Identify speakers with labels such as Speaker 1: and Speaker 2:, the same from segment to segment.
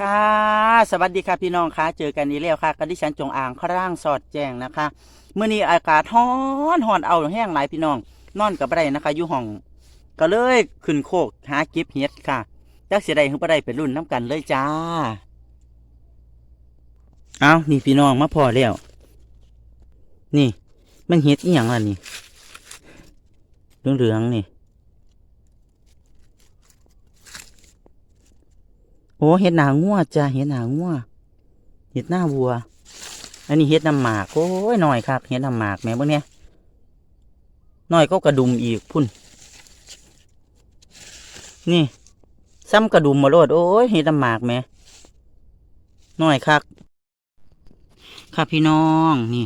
Speaker 1: ค่ะ สวัสดีค่ะพี่น้องค่ะ เจอกันนี้แล้วค่ะกันที่ฉันจงอ่างข้างสอดแจ้งนะคะเมื่อนี้อากาศร้อนร้อนเอาแห้งหลายพี่น้อง นอนกับไรนะคะอยู่ห้อง ก็เลยขึ้นโคกหาเก็บเห็ดค่ะจักเสียดายคือบ่ได้เป็นรุ่นน้ำกันเลยจ้า เอานี่พี่น้องมาพอแล้ว นี่ มันเห็ดอีหยังล่ะนี่เหลืองๆนี่ อ้เห็ดหนางัวจ้าเห็ดหนางัวเห็ดหน้าวัว อันนี้เห็ดน้ำหมากโอ้ยหน่อยครับเห็ดน้ำหมากแม่บิ่งเนี่ยหน่อยก็กระดุมอีกพุ่น นี่ซ้ำกระดุมมาโลดโอ้ยเห็ดน้ำหมากแม่หน่อยครับครับพี่น้องนี่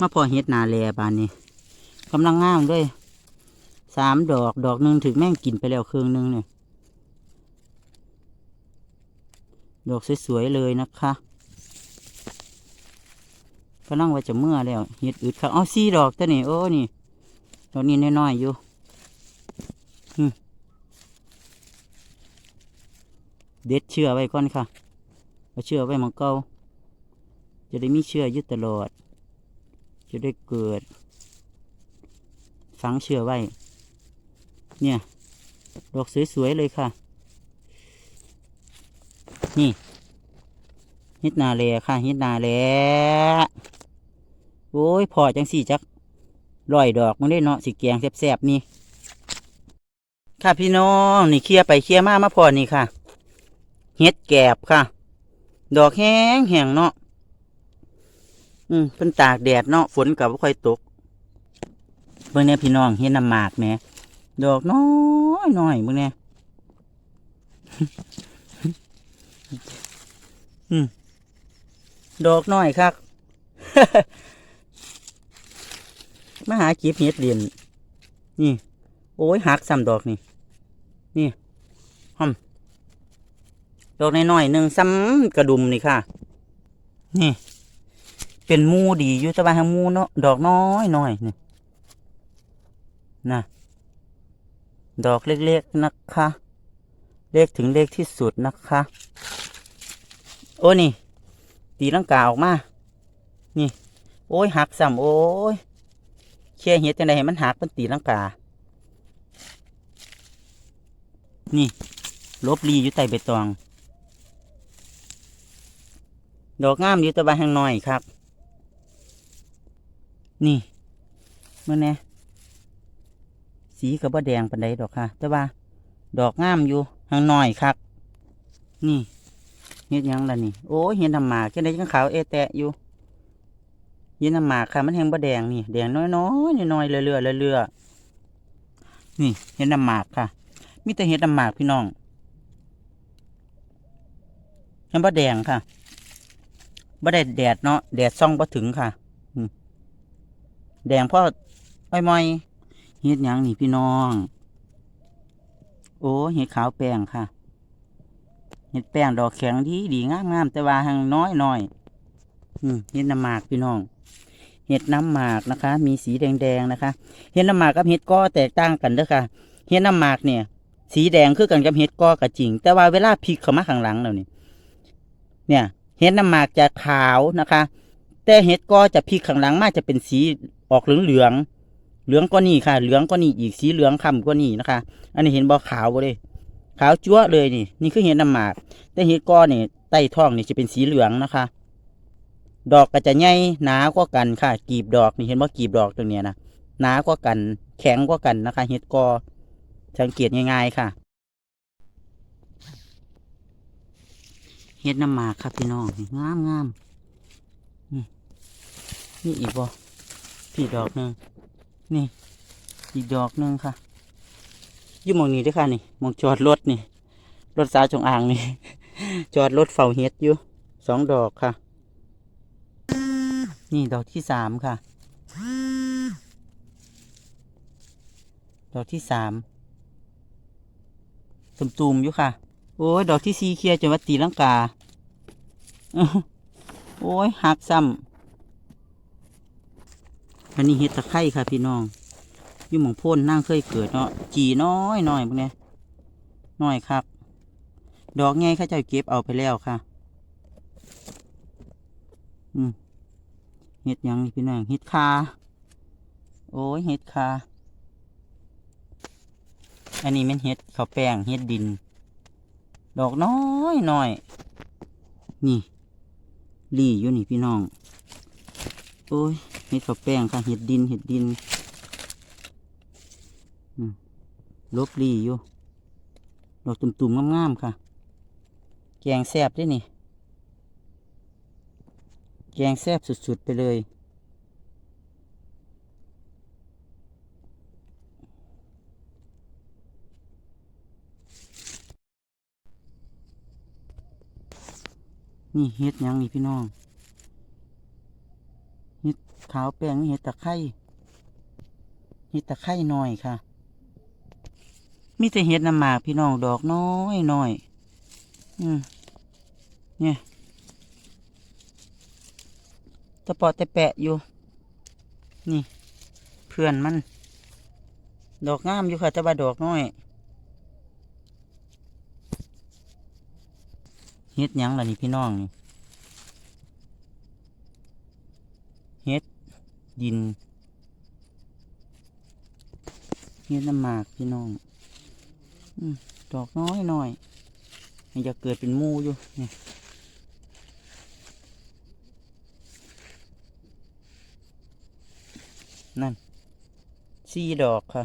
Speaker 1: มาพอเห็ดนาแลบานนี่กำลังงามด้วยสามดอกดอกหนึ่งถึงแม่งกินไปแล้วครึ่งหนึงเนี่ย ดอกสวยๆเลยนะคะก็นั่งไว้จะเมื่อแล้วเห็ดอึดครับเอาสี่ดอกตัวนี้โอ้นี่ดอกนี้น้อยๆอยู่เด็ดเชื่อไว้ก่อนค่ะเอาเชื่อไว้มังเกาจะได้มีเชื่ออยึดตลอด จะได้เกิด ฝังเชื่อไว้ เนี่ย ดอกสวยๆเลยค่ะ นี่ฮ็ดนาแลค่ะฮ็ดนาแลโอ้ยพอจังสี่จักลอยดอกมันได้เนาะสิแกงแซบๆนี่ ค่ะพี่น้องนี่เคลียไปเคลียมามาพอนี่ค่ะเฮ็ดแกบค่ะ ดอกแห้งแห้งเนาะอืมเป็นตากแดดเนาะฝนกับค่อยตกเบิ่งเนี่ยพี่น้องเฮ็ดน้ำหมากแหมดอกน้อยน้อยเบิ่งเนี่ยดอกน้อยครับมาหาก็บเห็ดเหรียญนี่ โอ้ยหักซ้ำดอกนี่ นี่หอมดอกน้อยๆหนึ่งซ้ำกระดุมนี่ค่ะ นี่ เป็นมูดีอยู่แต่ว่าทางมูเนาะดอกน้อยน้อยนี่นะดอกเล็กๆนะคะ เล็กถึงเล็กที่สุดนะคะ อ้นี่ ตีลังกาออกมา นี่ โอ้ยหักซ้ำโอ้ยเชี่ยเห็ดจังไดให้มันหักมันตีลังกา นี่ลบลีอยู่ใต้ใบตอง ดอกงามอยู่ตะบานแห้งน้อยครับ นี่เมื่อไงสีกับบ่แดงปันใดดอกค่ะ แต่ว่า ดอกงามอยู่แห้งน้อยครับ นี่ เฮ็ดยังล่ะนี่ โอ้เห็ดน้ำหมากจังไดจังขาวเอะแตะอยู่เห็ดน้ำหมากค่ะ มันแห้งบ่แดงนี่ แดงน้อยๆน้อยๆเรื่อยเรื่อยนี่เห็ดน้ำหมากค่ะ มีแต่เห็ดน้ำหมากพี่น้องเห็นบ่แดงค่ะบ่ได้แดดเนาะ แดดส่องบ่ถึงค่ะ แดงเพราะอ้อยมอยเห็ดยังนี่พี่น้อง โอ้เห็ดขาวแป้งค่ะ เห็ดแป้งดอกแข็งดีดีงามงามแต่ว่าหังน้อยน้อยเห็ดน้ำหมากพี่น้อง เห็ดน้ำหมากนะคะ มีสีแดงๆนะคะ เห็ดน้ำหมากกับเห็ดก้อแตกต่างกันเด้อค่ะ เห็ดน้ำหมากเนี่ย สีแดงคือกันกับเห็ดก้อกับจริง แต่ว่าเวลาพลิกเข้ามาข้างหลังแล้วนี่ยเนี่ยเห็ดน้ำหมากจะขาวนะคะ แต่เห็ดก้อจะพลิกข้างหลังมากจะเป็นสีออกเหลืองเหลืองๆเหลืองก็นี่ค่ะ เหลืองก็นี่อีกสีเหลืองคำก็นี่นะคะ อันนี้เห็นบ่ขาวเลย ขาวจั๊วเลยนี่ นี่คือเห็ดน้ำหมาก แต่เห็ดก้อนนี่ใต้ท้องนี่จะเป็นสีเหลืองนะคะ ดอกก็จะใหญ่หนากว่ากันค่ะ กีบดอกนี่เห็นว่ากีบดอกตรงเนี้ยนะหนากว่ากัน แข็งกว่ากันนะคะเห็ดกอสังเกตง่ายๆค่ะเห็ดน้ำหมากครับพี่น้องงามงามนี่นี่อีกบ่พี่ดอกหนึ่งนี่ อีกดอกหนึ่งค่ะ อยู่มองนี้ด้วยค่ะนี่มองจอดรถนี่ รถสาวจงอ่างนี่ จอดรถเฝ้าเฮ็ดอยู่สองดอกค่ะ นี่ดอกที่สามค่ะ ดอกที่สามตุ่มตุมๆอยู่ค่ะ โอ้ยดอกที่สี่เคลียจนว่าตีลังกา โอ้ยหักซ้ำอันนี้เห็ดตะไคร่ค่ะพี่น้อง อยู่หมองพ่นนั่งเคยเกิดเนาะจีน้อยน้อยพวกเนี้ยน้อยครับ ดอกไงเขาเจ้าเก็บเอาไปแล้วค่ะ อืมเห็ดยังพี่น้องเห็ดคาโอ้ยเห็ดคาอันนี้เป็นเห็ดข้าวแป้งเห็ดดิน ดอกน้อยน้อยนี่หลี่อยู่นี่พี่น้อง โอ้ยเห็ดข้าวแป้งค่ะเห็ดดินเห็ดดินอืม ลบลีอยู่ดอกตุ่มๆงามๆค่ะ แกงแซบด้วยนี่ แกงแซบสุดๆไปเลย นี่เห็ดยังนี่พี่น้องเห็ดขาวแป้งเห็ดตะไคร้เห็ดตะไคร้น้อยค่ะ มีแต่เห็ดน้ำหมากพี่น้องดอกน้อยน้อยอืมเนี่ยตะปอแต่แปะอยู่ นี่ เพื่อนมัน ดอกงามอยู่ค่ะแต่ว่าดอกน้อยเฮ็ดยังล่ะนี่พี่น้องนี่เฮ็ดดินเฮ็ดน้ำหมากพี่น้อง ดอกน้อยหน่อยยังจะเกิดเป็นมูอยู่นี่นั่นสี่ดอกค่ะ